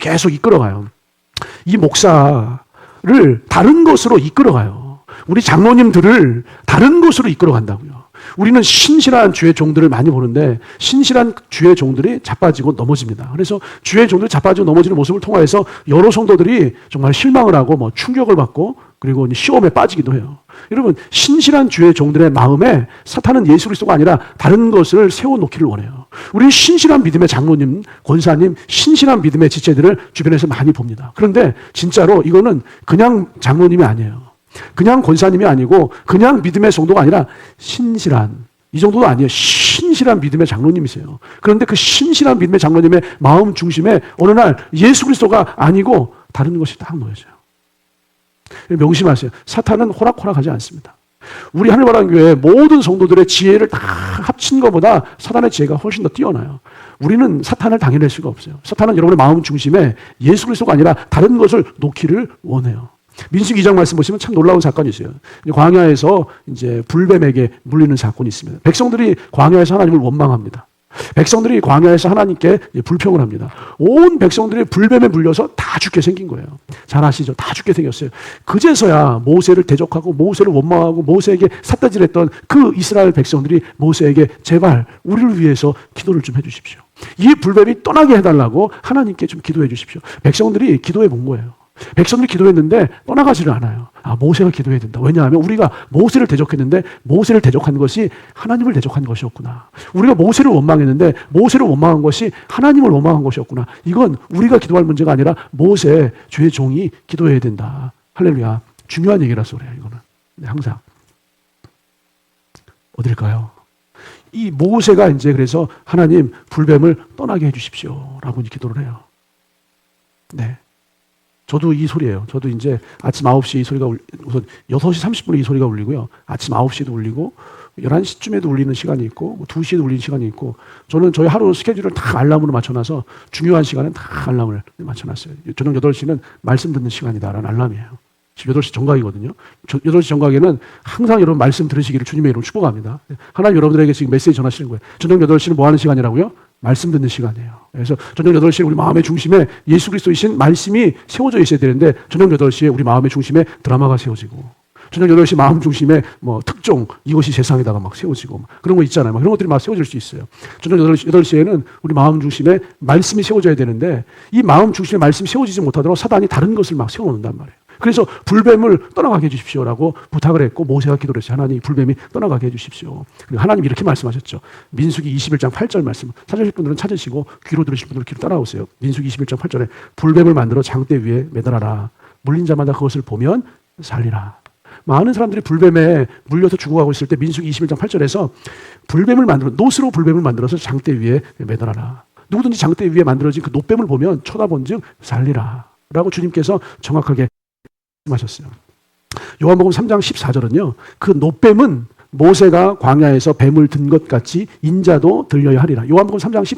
계속 이끌어가요. 이 목사를 다른 것으로 이끌어가요. 우리 장로님들을 다른 것으로 이끌어간다고요. 우리는 신실한 주의 종들을 많이 보는데 신실한 주의 종들이 자빠지고 넘어집니다. 그래서 주의 종들이 자빠지고 넘어지는 모습을 통하여서 여러 성도들이 정말 실망을 하고 뭐 충격을 받고 그리고 시험에 빠지기도 해요. 여러분 신실한 주의 종들의 마음에 사탄은 예수 그리스도가 아니라 다른 것을 세워놓기를 원해요. 우리 신실한 믿음의 장로님, 권사님, 신실한 믿음의 지체들을 주변에서 많이 봅니다. 그런데 진짜로 이거는 그냥 장로님이 아니에요. 그냥 권사님이 아니고 그냥 믿음의 성도가 아니라 신실한 이 정도도 아니에요. 신실한 믿음의 장로님이세요. 그런데 그 신실한 믿음의 장로님의 마음 중심에 어느 날 예수 그리스도가 아니고 다른 것이 딱 놓여져요. 명심하세요. 사탄은 호락호락하지 않습니다. 우리 하늘바람교회 모든 성도들의 지혜를 다 합친 것보다 사탄의 지혜가 훨씬 더 뛰어나요. 우리는 사탄을 당해낼 수가 없어요. 사탄은 여러분의 마음 중심에 예수 그리스도가 아니라 다른 것을 놓기를 원해요. 민수기 2장 말씀 보시면 참 놀라운 사건이 있어요. 광야에서 이제 불뱀에게 물리는 사건이 있습니다. 백성들이 광야에서 하나님을 원망합니다. 백성들이 광야에서 하나님께 불평을 합니다. 온 백성들이 불뱀에 물려서 다 죽게 생긴 거예요. 잘 아시죠? 다 죽게 생겼어요. 그제서야 모세를 대적하고 모세를 원망하고 모세에게 삿다질했던 그 이스라엘 백성들이 모세에게 제발 우리를 위해서 기도를 좀 해주십시오. 이 불뱀이 떠나게 해달라고 하나님께 좀 기도해 주십시오. 백성들이 기도해 본 거예요. 백성들이 기도했는데 떠나가지를 않아요. 아, 모세가 기도해야 된다. 왜냐하면 우리가 모세를 대적했는데 모세를 대적한 것이 하나님을 대적한 것이었구나. 우리가 모세를 원망했는데 모세를 원망한 것이 하나님을 원망한 것이었구나. 이건 우리가 기도할 문제가 아니라 모세, 주의 종이 기도해야 된다. 할렐루야. 중요한 얘기라서 그래요, 이거는. 네, 항상. 어딜까요? 이 모세가 이제 그래서 하나님 불뱀을 떠나게 해주십시오. 라고 기도를 해요. 네. 저도 이 소리예요. 저도 이제 아침 9시에 이 소리가 울, 우선 6시 30분에 이 소리가 울리고요. 아침 9시에도 울리고 11시쯤에도 울리는 시간이 있고 2시에도 뭐 울리는 시간이 있고 저는 저희 하루 스케줄을 다 알람으로 맞춰놔서 중요한 시간은 다 알람을 맞춰놨어요. 저녁 8시는 말씀 듣는 시간이다라는 알람이에요. 지금 8시 정각이거든요. 8시 정각에는 항상 여러분 말씀 들으시기를 주님의 이름으로 축복합니다. 하나님 여러분들에게 지금 메시지 전하시는 거예요. 저녁 8시는 뭐 하는 시간이라고요? 말씀 듣는 시간이에요. 그래서 저녁 8시에 우리 마음의 중심에 예수 그리스도이신 말씀이 세워져 있어야 되는데 저녁 8시에 우리 마음의 중심에 드라마가 세워지고 저녁 8시 마음 중심에 뭐 특종 이것이 세상에다가 막 세워지고 그런 거 있잖아요. 그런 것들이 막 세워질 수 있어요. 저녁 8시, 8시에는 우리 마음 중심에 말씀이 세워져야 되는데 이 마음 중심에 말씀이 세워지지 못하도록 사단이 다른 것을 막 세워놓는단 말이에요. 그래서 불뱀을 떠나가게 해주십시오라고 부탁을 했고 모세가 기도를 했어요. 하나님 불뱀이 떠나가게 해주십시오. 그리고 하나님 이렇게 말씀하셨죠. 민수기 21장 8절 말씀 찾으실 분들은 찾으시고 귀로 들으실 분들은 귀로 따라오세요. 민수기 21장 8절에 불뱀을 만들어 장대 위에 매달아라. 물린 자마다 그것을 보면 살리라. 많은 사람들이 불뱀에 물려서 죽어가고 있을 때 민수기 21장 8절에서 불뱀을 만들어 노스로 불뱀을 만들어서 장대 위에 매달아라. 누구든지 장대 위에 만들어진 그 노뱀을 보면 쳐다본즉 살리라. 라고 주님께서 정확하게 말씀하셨어요. 요한복음 3장 14절은요. 그 노뱀은 모세가 광야에서 뱀을 든 것 같이 인자도 들려야 하리라. 요한복음 3장 14